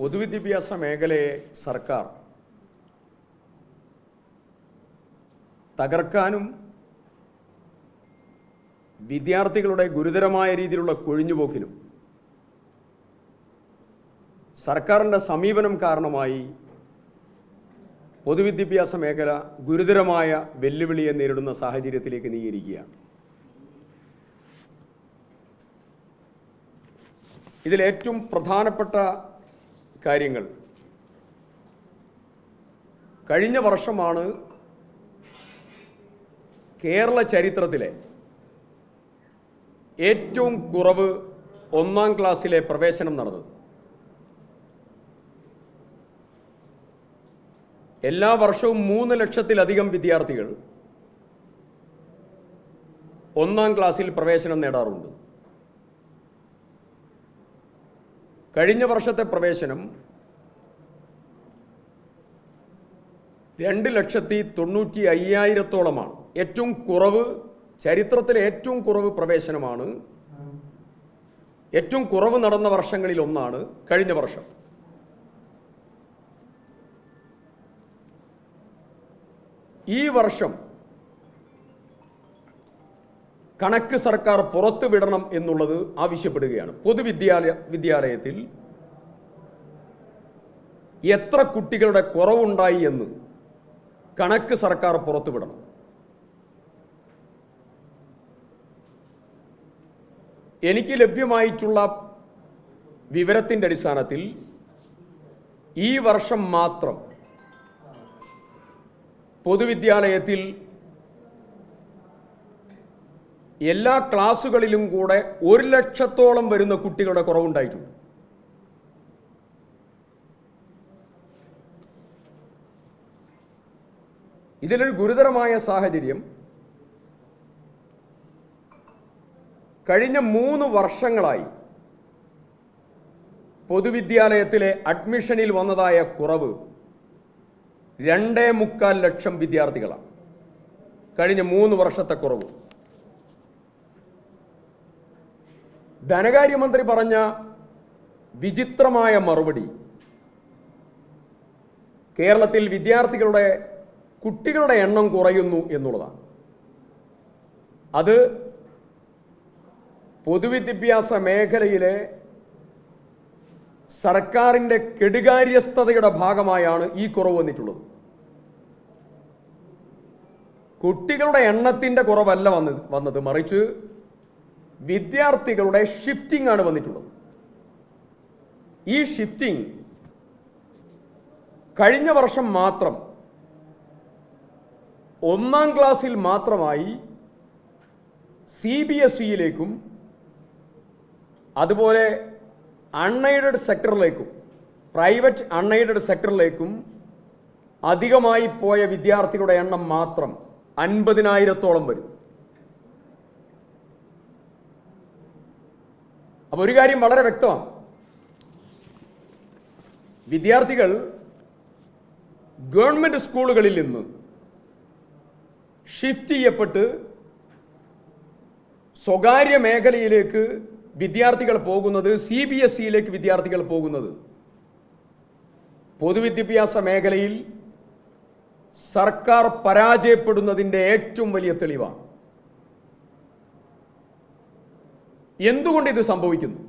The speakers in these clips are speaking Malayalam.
പൊതുവിദ്യാഭ്യാസ മേഖലയെ സർക്കാർ തകർക്കാനും വിദ്യാർത്ഥികളുടെ ഗുരുതരമായ രീതിയിലുള്ള കൊഴിഞ്ഞുപോക്കിനും സർക്കാരിന്റെ സമീപനം കാരണമായി പൊതുവിദ്യാഭ്യാസ മേഖല ഗുരുതരമായ വെല്ലുവിളിയെ നേരിടുന്ന സാഹചര്യത്തിലേക്ക് നീങ്ങിയിരിക്കുകയാണ്. ഇതിലേറ്റവും പ്രധാനപ്പെട്ട കാര്യങ്ങൾ. കഴിഞ്ഞ വർഷമാണ് കേരള ചരിത്രത്തിലെ ഏറ്റവും കുറവ് ഒന്നാം ക്ലാസ്സിലെ പ്രവേശനം നടന്നത്. എല്ലാ വർഷവും മൂന്ന് ലക്ഷത്തിലധികം വിദ്യാർത്ഥികൾ ഒന്നാം ക്ലാസ്സിൽ പ്രവേശനം നേടാറുണ്ട്. കഴിഞ്ഞ വർഷത്തെ പ്രവേശനം രണ്ട് ലക്ഷത്തി തൊണ്ണൂറ്റി അയ്യായിരത്തോളമാണ് ഏറ്റവും കുറവ് ചരിത്രത്തിലെ ഏറ്റവും കുറവ് പ്രവേശനമാണ്. ഏറ്റവും കുറവ് നടന്ന വർഷങ്ങളിൽ ഒന്നാണ് കഴിഞ്ഞ വർഷം. ഈ വർഷം കണക്ക് സർക്കാർ പുറത്തുവിടണം എന്നുള്ളത് ആവശ്യപ്പെടുകയാണ്. പൊതുവിദ്യാലയ വിദ്യാലയത്തിൽ എത്ര കുട്ടികളുടെ കുറവുണ്ടായി എന്ന് കണക്ക് സർക്കാർ പുറത്തുവിടണം എനിക്ക് ലഭ്യമായിട്ടുള്ള വിവരത്തിന്റെ അടിസ്ഥാനത്തിൽ ഈ വർഷം മാത്രം പൊതുവിദ്യാലയത്തിൽ എല്ലാ ക്ലാസ്സുകളിലും കൂടെ ഒരു ലക്ഷത്തോളം വരുന്ന കുട്ടികളുടെ കുറവുണ്ടായിട്ടുണ്ട്. ഇതിലൊരു ഗുരുതരമായ സാഹചര്യം കഴിഞ്ഞ മൂന്ന് വർഷങ്ങളായി പൊതുവിദ്യാലയത്തിലെ അഡ്മിഷനിൽ വന്നതായ കുറവ് രണ്ടേ മുക്കാൽ ലക്ഷം വിദ്യാർത്ഥികളാണ്. കഴിഞ്ഞ മൂന്ന് വർഷത്തെ കുറവ്. ധനകാര്യമന്ത്രി പറഞ്ഞ വിചിത്രമായ മറുപടി. കേരളത്തിൽ വിദ്യാർത്ഥികളുടെ കുട്ടികളുടെ എണ്ണം കുറയുന്നു എന്നുള്ളതാണ്. അത് പൊതുവിദ്യാഭ്യാസ മേഖലയിലെ സർക്കാരിന്റെ കെടുകാര്യസ്ഥതയുടെ ഭാഗമായാണ് ഈ കുറവ് വന്നിട്ടുള്ളത്. കുട്ടികളുടെ എണ്ണത്തിന്റെ കുറവല്ല വന്നത് വന്നത്. മറിച്ച് വിദ്യാർത്ഥികളുടെ ഷിഫ്റ്റിംഗ് ആണ് വന്നിട്ടുള്ളത്. ഈ ഷിഫ്റ്റിംഗ് കഴിഞ്ഞ വർഷം മാത്രം ഒന്നാം ക്ലാസ്സിൽ മാത്രമായി സി ബി എസ് ഇയിലേക്കും അതുപോലെ അൺഎയ്ഡഡ് സെക്ടറിലേക്കും പ്രൈവറ്റ് അൺഎയ്ഡഡ് സെക്ടറിലേക്കും അധികമായി പോയ വിദ്യാർത്ഥികളുടെ എണ്ണം മാത്രം അൻപതിനായിരത്തോളം വരും. അപ്പോൾ ഒരു കാര്യം വളരെ വ്യക്തമാണ്. വിദ്യാർത്ഥികൾ ഗവൺമെന്റ് സ്കൂളുകളിൽ നിന്ന് ഷിഫ്റ്റ് ചെയ്യപ്പെട്ട് സ്വകാര്യ മേഖലയിലേക്ക് വിദ്യാർത്ഥികൾ പോകുന്നത് സി ബി എസ് സിയിലേക്ക് വിദ്യാർത്ഥികൾ പോകുന്നത്. പൊതുവിദ്യാഭ്യാസ മേഖലയിൽ സർക്കാർ പരാജയപ്പെടുന്നതിന്റെ ഏറ്റവും വലിയ തെളിവാണ്. എന്തുകൊണ്ട് ഇത് സംഭവിക്കുന്നു?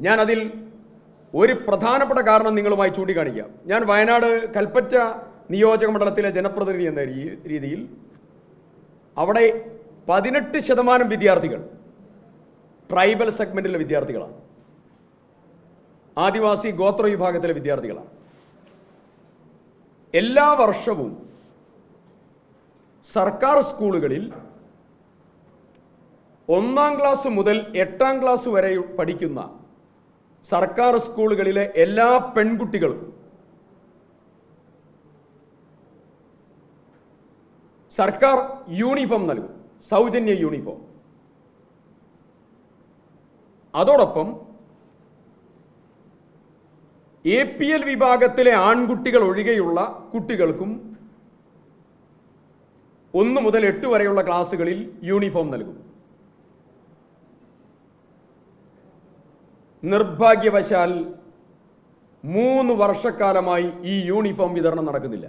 ഞാൻ അതിൽ ഒരു പ്രധാനപ്പെട്ട കാരണം നിങ്ങളുമായി ചൂണ്ടിക്കാണിക്കാം ഞാൻ വയനാട് കൽപ്പറ്റ നിയോജക മണ്ഡലത്തിലെ ജനപ്രതിനിധി എന്ന രീതിയിൽ അവിടെ പതിനെട്ട് ശതമാനം വിദ്യാർത്ഥികൾ ട്രൈബൽ സെഗ്മെന്റിലെ വിദ്യാർത്ഥികളാണ്. ആദിവാസി ഗോത്ര വിഭാഗത്തിലെ വിദ്യാർത്ഥികളാണ്. എല്ലാ വർഷവും സർക്കാർ സ്കൂളുകളിൽ ഒന്നാം ക്ലാസ് മുതൽ എട്ടാം ക്ലാസ് വരെ പഠിക്കുന്ന സർക്കാർ സ്കൂളുകളിലെ എല്ലാ പെൺകുട്ടികൾക്കും സർക്കാർ യൂണിഫോം നൽകും സൗജന്യ യൂണിഫോം. അതോടൊപ്പം എ പി എൽ വിഭാഗത്തിലെ ആൺകുട്ടികൾ ഒഴികെയുള്ള കുട്ടികൾക്കും ഒന്ന് മുതൽ എട്ട് വരെയുള്ള ക്ലാസ്സുകളിൽ യൂണിഫോം നൽകും. നിർഭാഗ്യവശാൽ മൂന്ന് വർഷക്കാലമായി ഈ യൂണിഫോം വിതരണം നടക്കുന്നില്ല.